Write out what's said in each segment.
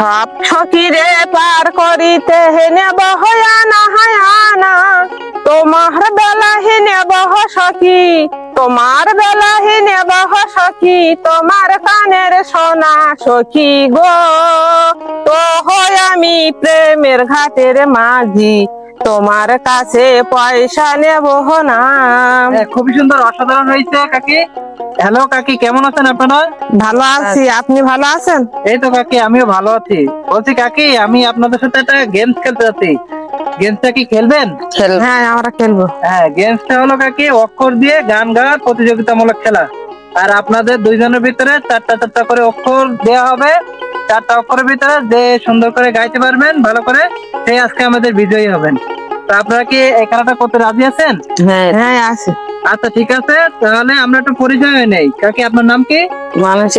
সব ছকিরে পার করিতে হেনে বহয়ানা হায়ানা তোমার বেলা হেনে বহ সখি, তোমার বেলা হেনে বহ সখি, তোমার কানের সোনা সখি গো। তো হয় আমি প্রেমের ঘাটের মাঝি তোমার কাছে পয়সা নেব না। খুবই সুন্দর অসাধারণ হয়েছে কাকি। হ্যালো কাকি কেমন আছেন আপনারা? ভালো আছি আপনি ভালো আছেন? এই তো কাকি আমিও ভালো আছি। বলছি কাকি আমি আপনাদের সাথে একটা গেমস খেলতে যাচ্ছি। গেমসটা কি খেলবেন? হ্যাঁ আমরা খেলব। হ্যাঁ গেমসটা হলো কাকি অক্ষর দিয়ে গান গাওয়ার প্রতিযোগিতামূলক খেলা। আর আপনাদের দুইজনের ভিতরে চারটা চারটা করে অক্ষর দেওয়া হবে। চারটা অক্ষরের ভিতরে যে সুন্দর করে গাইতে পারবেন ভালো করে সেই আজকে আমাদের বিজয়ী হবেন। তো আপনারা কি এই খেলাটা করতে রাজি আছেন? হ্যাঁ হ্যাঁ আছে। আচ্ছা ঠিক আছে তাহলে আমরা একটু পরিচয় হয়ে নেই। কাকি আপনার নাম কি?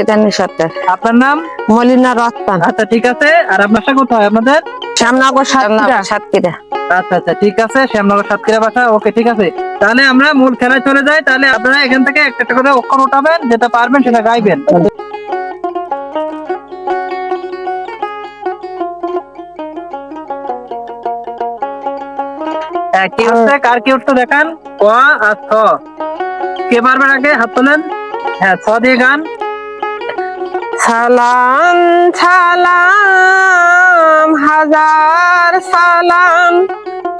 এটা সত্তর। আপনার নাম? মলিনা রত্তান। আচ্ছা ঠিক আছে আর আপনার সাথে কোথায় আপনাদের? শ্যামনগর সাতক্ষীরা। সাতক্ষীরা। আচ্ছা আচ্ছা ঠিক আছে শ্যামনগর সাতক্ষীরা বাসা ওকে ঠিক আছে। তাহলে আমরা মূল খেলায় চলে যাই তাহলে আপনারা এখান থেকে একটা একটা করে অক্ষর উঠাবেন যেটা পারবেন সেটা গাইবেন। কি উঠছে কার কি উঠছে দেখান? ক আর ছ। কে পারবেন আগে? হাত তোলেন। হ্যাঁ ছ দিয়ে গান। সালাম সালাম হাজার সালাম।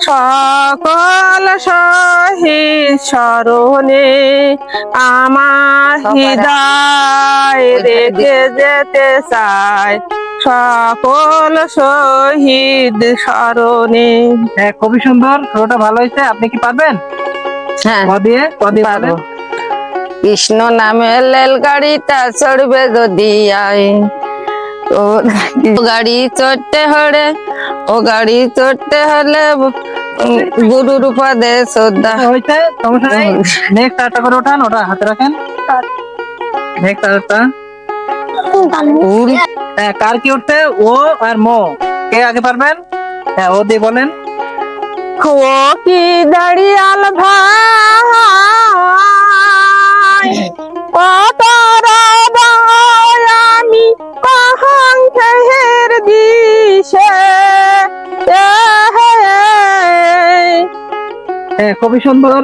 সকল শহীদ স্মরণে আমার হৃদয় রেখে যেতে চায় সকল শহীদ স্মরণে। হ্যাঁ খুবই সুন্দর শুরুটা ভালো হয়েছে। আপনি কি পারবেন? হ্যাঁ। দিয়ে দিয়ে পারব। কৃষ্ণ নামে রেল গাড়িটা চড়বে যদি আই ও গাড়ি চড়তে হলে ও গাড়ি চড়তে হলে উম, গুরুর পদে শ্রদ্ধা। হয়েছে সমস্যা নেই। নেক্সট আরেকটা করে ওঠান ওটা হাতে রাখেন। নেক্সট হ্যাঁ কার কি উঠতে? ও আর মো। কে আগে পারবেন? হ্যাঁ ও দিয়ে বলেন। ও কি দাঁড়িয়াল ভাই? কত আমি কহং খেহের দিশে? হ্যাঁ খুবই সুন্দর।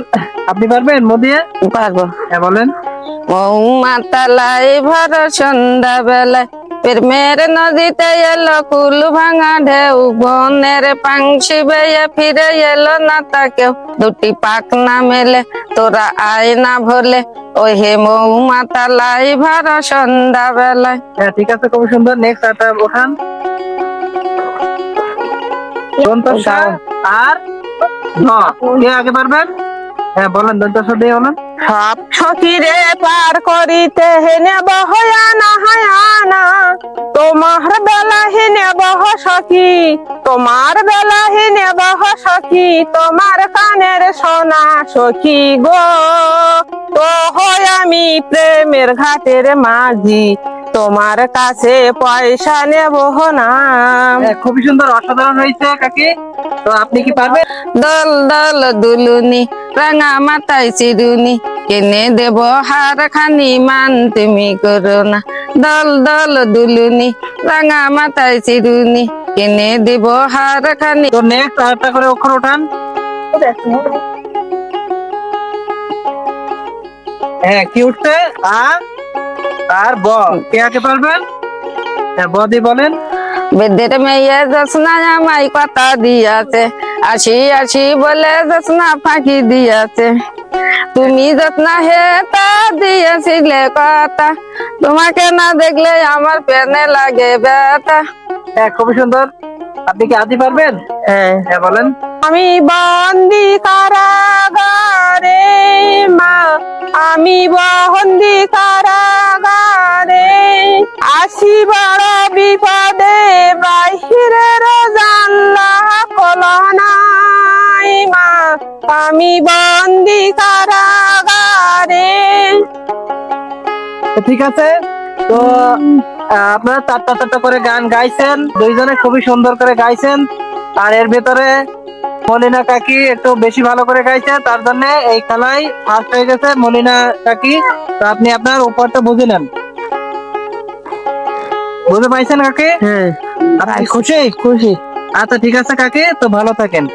আপনি পারবেন মো দিয়ে? পারব হ্যাঁ বলেন। ও মাতালাই ভর সন্ধ্যা বেলায় প্রেমের নদীতে এলো কুল ভাঙা ঢেউ বনের পাংশি বেয়ে ফিরে এলো না তাকেও। দুটি পাক না মেলে তোরা আয় না ভোলে ওই হে মৌ মাতালাই ভর সন্ধ্যা বেলায় হ্যাঁ ঠিক আছে খুবই সুন্দর। নেক্সট ওঠান দন্তস্ব আর ন। কে আগে পারবেন? হ্যাঁ বলেন দন্তস্ব দিয়ে বলেন। সব সখীরে পার করিতে হেনে বহয়ানা হায়ানা তোমার বেলা হেনে বহ সখী তোমার বেলা হেনে বহ সখী তোমার কানের সোনা সখী গো। তো হয় আমি প্রেমের ঘাটের মাঝি তোমার কাছে পয়সা নেব না। খুবই সুন্দর অসাধারণ হয়েছে কাকি। তো আপনি কি পারবেন? দল দল দুলুনি রাঙা মাথায় চিরুনি কেনে দেব হার খানি মান তুমি করো না। দল দল দুলুনি রাঙা মাথায় চিরুনি কেনে দেব হার খানি তো নেক্সট আরেকটা করে অক্ষর ওঠান। হ্যাঁ কি উঠছে? আ আর ব কে আগে পারবেন? হ্যাঁ ব দিয়ে বলেন। বেদের মেয়ে জসনা কথা দিয়াছে আসি আসি বলে জসনা ফাঁকি দিয়াছে। তুমি যত্না হেতা দিয়েছিলে কথা। তোমাকে না দেখলে আমার পেনে লাগে ব্যথা। হ্যাঁ খুবই সুন্দর। আপনি কি আদি পারবেন? হ্যাঁ। হ্যাঁ বলেন। আমি বন্দি কারাগারে মা। আমি বন্দি কারাগারে আসি আমি বন্দি কারাগারে। ঠিক আছে। তো আপনারা চারটা চারটা করে গান গাইছেন। দুইজনে খুবই সুন্দর করে গাইছেন। আর এর ভেতরে মলিনা কাকি একটু বেশি ভালো করে গাইছে। তার জন্য এই খেলায় ফার্স্ট হয়ে গেছে মলিনা কাকি। তো আপনি আপনার উপরটা বুঝে নেন। বুঝে পাইছেন কাকি? হ্যাঁ। খুশি? খুশি। আচ্ছা ঠিক আছে কাকি। তো ভালো থাকেন।